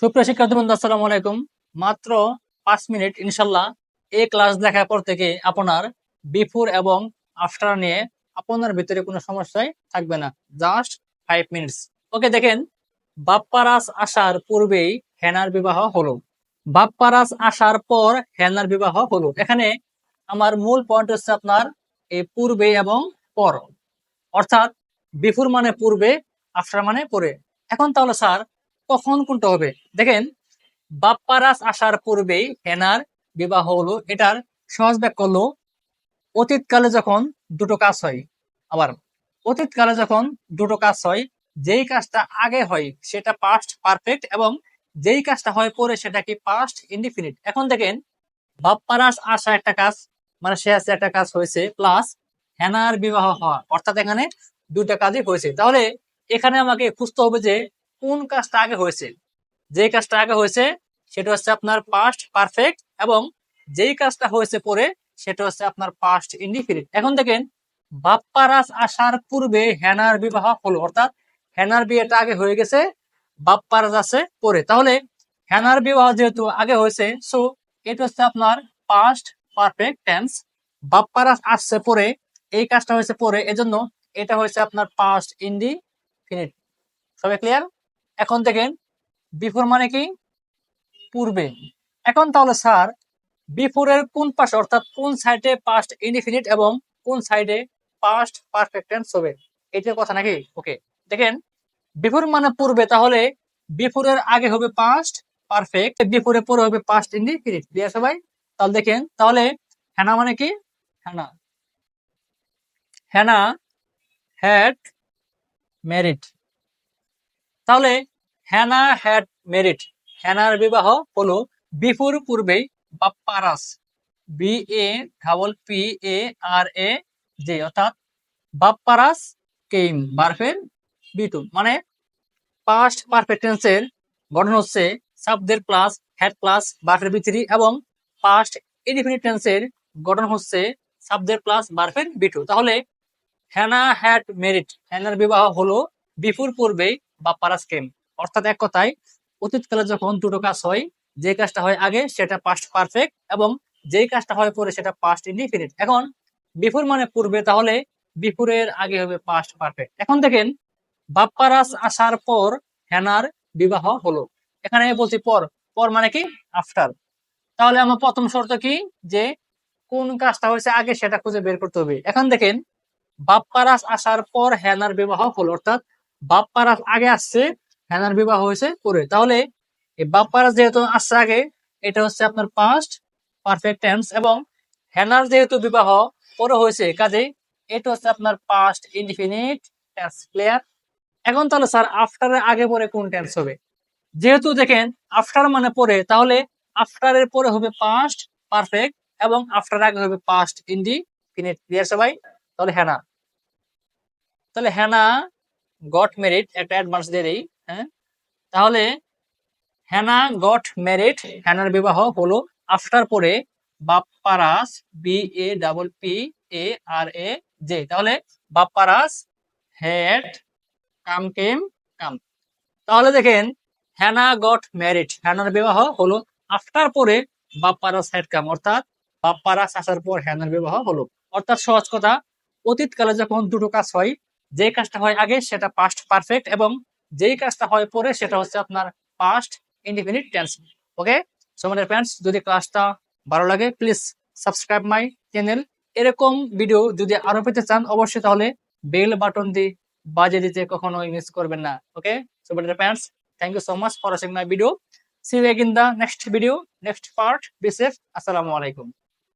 সুপ্রিয় শিক্ষার্থী বন্ধু আসসালামু আলাইকুম। মাত্র পাঁচ মিনিট, ইনশাল্লাহ, এই ক্লাস দেখার পর থেকে আপনার বিফোর এবং আফটার নিয়ে আপনার ভিতরে কোনো সমস্যাই থাকবে না। Just five minutes. ওকে, দেখেন, বাপ্পারাস আসার পূর্বেই হেনার বিবাহ হলো। বাপ্পারাস আসার পর হেনার বিবাহ হলো। এখানে আমার মূল পয়েন্ট হচ্ছে আপনার এই পূর্বে এবং পর। অর্থাৎ বিফুর মানে পূর্বে, আফটার মানে পরে। এখন তাহলে স্যার কখন কোনটা হবে? দেখেন, বাপ্পারাস আসার পূর্বেই হেনার বিবাহ হলো। এটার সহজ ব্যাখ্যা হলো, অতীতকালে যখন দুটো কাজ হয়, আবার অতীতকালে যখন দুটো কাজ হয়, যেই কাজটা আগে হয় সেটা পাস্ট পারফেক্ট এবং যেই কাজটা হয় পরে সেটা কি পাস্ট ইনডিফিনিট এখন দেখেন, বাপ্পারাস আসা একটা কাজ মানে সে আছে একটা কাজ হয়েছে প্লাস হেনার বিবাহ হওয়া। অর্থাৎ এখানে দুইটা কাজই হয়েছে। তাহলে এখানে আমাকে খুঁজতে হবে যে কোন কাজটা আগে হয়েছে? যে কাজটা আগে হয়েছে, সেটা হচ্ছে আপনার পাস্ট পারফেক্ট এবং যেই কাজটা হয়েছে পরে, সেটা হচ্ছে আপনার পাস্ট ইনডিফিনিট এখন দেখেন, বাপ্পারাস আসার পূর্বে হেনার বিবাহ হলো, অর্থাৎ হেনার বিয়েটা আগে হয়ে গেছে, বাপ্পারাস আছে পরে। তাহলে হেনার বিবাহ যেহেতু আগে হয়েছে সো এটা হচ্ছে আপনার পাস্ট পারফেক্ট টেন্স বাপ্পারাস আসছে পরে, এই কাজটা হয়েছে পরে, এজন্য এটা হয়েছে আপনার পাস্ট ইনডিফিনিট সবাই ক্লিয়ার এখন দেখেন বিফোর মানে কি? পূর্বে। এখন তাহলে স্যার বিফোরের কোন পাশে, অর্থাৎ কোন সাইডে পাস্ট ইনডিফিনিট এবং কোন সাইডে পাস্ট পারফেক্ট টেন্স হবে? এটার কথা নাকি? ওকে দেখেন বিফোর মানে পূর্বে, তাহলে বিফোরের আগে হবে পাস্ট পারফেক্ট বিফোরের পরে হবে পাস্ট ইনডিফিনিট ক্লিয়ার সবাই তাহলে দেখেন, তাহলে হ্যানা মানে কি? হ্যানা। হ্যানা হ্যাড মেরিট তাহলে হ্যানা হ্যাড মেরিট হ্যানার বিবাহ হলো বিফোর পূর্বেই Bapparaj B A double P A R A J অর্থাৎ বাপ্পারাস কেম বারফের বিটু মানে পাস্ট পারফেক্ট টেন্সের গঠন হচ্ছে সাবদের প্লাস হ্যাড প্লাস বারফের বিথ্রি এবং পাস্ট ইনডিফিনিট টেন্সের গঠন হচ্ছে সাবদের প্লাস বারফের বিটু তাহলে হ্যানা হ্যাড মেরিট হ্যানার বিবাহ হলো বিফোর পূর্বেই বাপ্পারাস কেম অর্থাৎ এক কথায়, অতীতকালে যখন দুটো কাজ হয়, যে কাজটা হয় আগে, সেটা পাস্ট পারফেক্ট এবং যেই কাজটা হয় পরে, সেটা পাস্ট ইনডিফিনিট এখন বিফোর মানে পূর্বে, তাহলে বিফোরের আগে হবে পাস্ট পারফেক্ট এখন দেখেন, বাপ্পারাস আসার পর হ্যানার বিবাহ হলো। এখানে বলছি পর। পর মানে কি? আফটার তাহলে আমার প্রথম শর্ত কি? যে কোন কাজটা হয়েছে আগে, সেটা খুঁজে বের করতে হবে। এখন দেখেন, বাপ্পারাস আসার পর হেনার বিবাহ হলো। অর্থাৎ, বাপ্পারাস আগে আসছে হ্যানার বিবাহ হয়েছে পরে। তাহলে এই বাপ্পারাস যেহেতু আসছে আগে, এটা হচ্ছে আপনার পাস্ট পারফেক্ট টেন্স এবং হ্যানার যেহেতু বিবাহ পরে হয়েছে কাজে এটা হচ্ছে আপনার পাস্ট ইনডিফিনিট টেন্স ক্লিয়ার এখন তাহলে স্যার আফটারের আগে পরে কোন টেন্স হবে? যেহেতু দেখেন আফটার মানে পরে, তাহলে আফটারের পরে হবে পাস্ট পারফেক্ট এবং আফটার আগে হবে পাস্ট ইনডিফিনিট ক্লিয়ার সবাই তাহলে হ্যানা তাহলে হ্যানা গট মেরিট একটা অ্যাডভান্স দিয়ে দেই। হ্যাঁ? তাহলে হ্যানা গট মেরিট হ্যানার বিবাহ হলো আফটার পরে Bapparaj B A double P A R A J তাহলে বাপ্পারাস হ্যাড কাম কেম কাম তাহলে দেখেন হ্যানা গট ম্যারিড হ্যানার বিবাহ হলো আফটার পরে বাপ্পারাস হ্যাড কাম অর্থাৎ বাপ্পারাস আসার পর হ্যানার বিবাহ হলো। অর্থাৎ সহজ কথা, অতীতকালে যখন দুটো কাজ হয়, যে কাজটা হয় আগে, সেটা পাস্ট পারফেক্ট এবং যেই কাজটা হয় পরে সেটা হচ্ছে আপনার past indefinite tense okay so আমাদের ফ্রেন্ডস যদি ক্লাসটা ভালো লাগে প্লিজ সাবস্ক্রাইব মাই চ্যানেল এরকম ভিডিও যদি আরও পেতে চান, অবশ্যই তাহলে বেল বাটন দিয়ে বাজে দিতে কখনোই মিস করবেন না। ওকে সো আমাদের friends thank you so much for watching my video see you again the next video next part safe আসসালামু আলাইকুম